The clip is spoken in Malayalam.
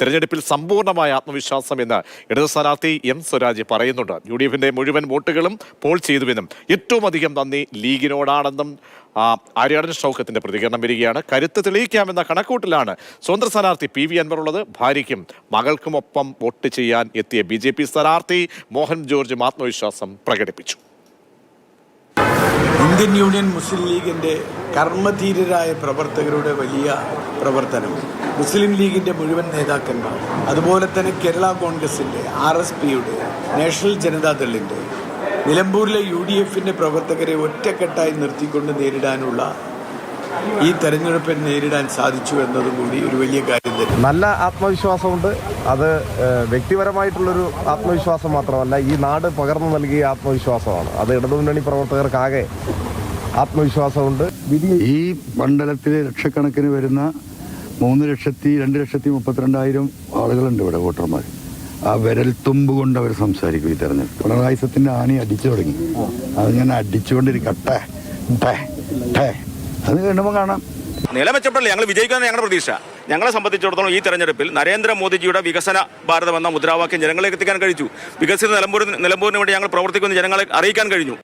തെരഞ്ഞെടുപ്പിൽ സമ്പൂർണമായ ആത്മവിശ്വാസം എന്ന് ഇടത് സ്ഥാനാർത്ഥി എം സ്വരാജ് പറയുന്നുണ്ട്. യു ഡി മുഴുവൻ വോട്ടുകളും പോൾ ചെയ്തുവെന്നും ഏറ്റവും അധികം നന്ദി ലീഗിനോടാണെന്നും ആര്യാടൻ ഷൗക്കത്തിന്റെ പ്രതികരണം വരികയാണ്. കരുത്ത് തെളിയിക്കാമെന്ന കണക്കൂട്ടിലാണ് സ്വതന്ത്ര സ്ഥാനാർത്ഥി പി വി അൻവർ ഉള്ളത്. ഭാര്യയ്ക്കും മകൾക്കുമൊപ്പം വോട്ട് ചെയ്യാൻ എത്തിയ ബി ജെ പി സ്ഥാനാർത്ഥി മോഹൻ ജോർജും ആത്മവിശ്വാസം പ്രകടിപ്പിച്ചു. ഇന്ത്യൻ യൂണിയൻ മുസ്ലിം ലീഗിന്റെ കർമ്മധീരരായ പ്രവർത്തകരുടെ വലിയ പ്രവർത്തനം. മുസ്ലിം ലീഗിന്റെ മുഴുവൻ നേതാക്കന്മാർ അതുപോലെ തന്നെ കേരള കോൺഗ്രസിന്റെ ആർ എസ് പിയുടെ നാഷണൽ ജനതാദളിന്റെ നിലമ്പൂരിലെ യു ഡി എഫിന്റെ പ്രവർത്തകരെ ഒറ്റക്കെട്ടായി നിർത്തിക്കൊണ്ട് നേരിടാനുള്ള ഈ തെരഞ്ഞെടുപ്പിൽ നേരിടാൻ സാധിച്ചു എന്നതും കൂടി ഒരു വലിയ കാര്യം തന്നെ. നല്ല ആത്മവിശ്വാസമുണ്ട്. അത് വ്യക്തിപരമായിട്ടുള്ളൊരു ആത്മവിശ്വാസം മാത്രമല്ല ഈ നാട് പകർന്നു നൽകിയ ആത്മവിശ്വാസമാണ്. അത് ഇടതുമുന്നണി പ്രവർത്തകർക്കാകെ ആത്മവിശ്വാസമുണ്ട്. വിധി ഈ മണ്ഡലത്തിൽ ലക്ഷക്കണക്കിന് വരുന്ന മൂന്ന് ലക്ഷത്തി രണ്ട് ലക്ഷത്തി മുപ്പത്തിരണ്ടായിരം ആളുകളുണ്ട് ഇവിടെ വോട്ടർമാർ. ആ വിരൽ തുമ്പ് കൊണ്ട് അവർ സംസാരിക്കും ഈ തെരഞ്ഞെടുപ്പ്. പിണറായി ആനി ആണി അടിച്ചു തുടങ്ങി. അതിങ്ങനെ അടിച്ചുകൊണ്ടിരിക്കും ടേ ടേ ടേ അത് കാണുമ്പോൾ കാണാം. നില മെച്ചപ്പെടില്ല ഞങ്ങൾ വിജയിക്കാനാണ് ഞങ്ങളുടെ പ്രതീക്ഷ. ഞങ്ങളെ സംബന്ധിച്ചിടത്തോളം ഈ തെരഞ്ഞെടുപ്പിൽ നരേന്ദ്രമോദിജിയുടെ വികസന ഭാരതം എന്ന മുദ്രാവാക്യം ജനങ്ങളെ എത്തിക്കാൻ കഴിച്ചു. വികസിത നിലമ്പൂരിന് നിലമ്പൂരിന് വേണ്ടി ഞങ്ങൾ പ്രവർത്തിക്കുന്ന ജനങ്ങളെ അറിയിക്കാൻ കഴിഞ്ഞു.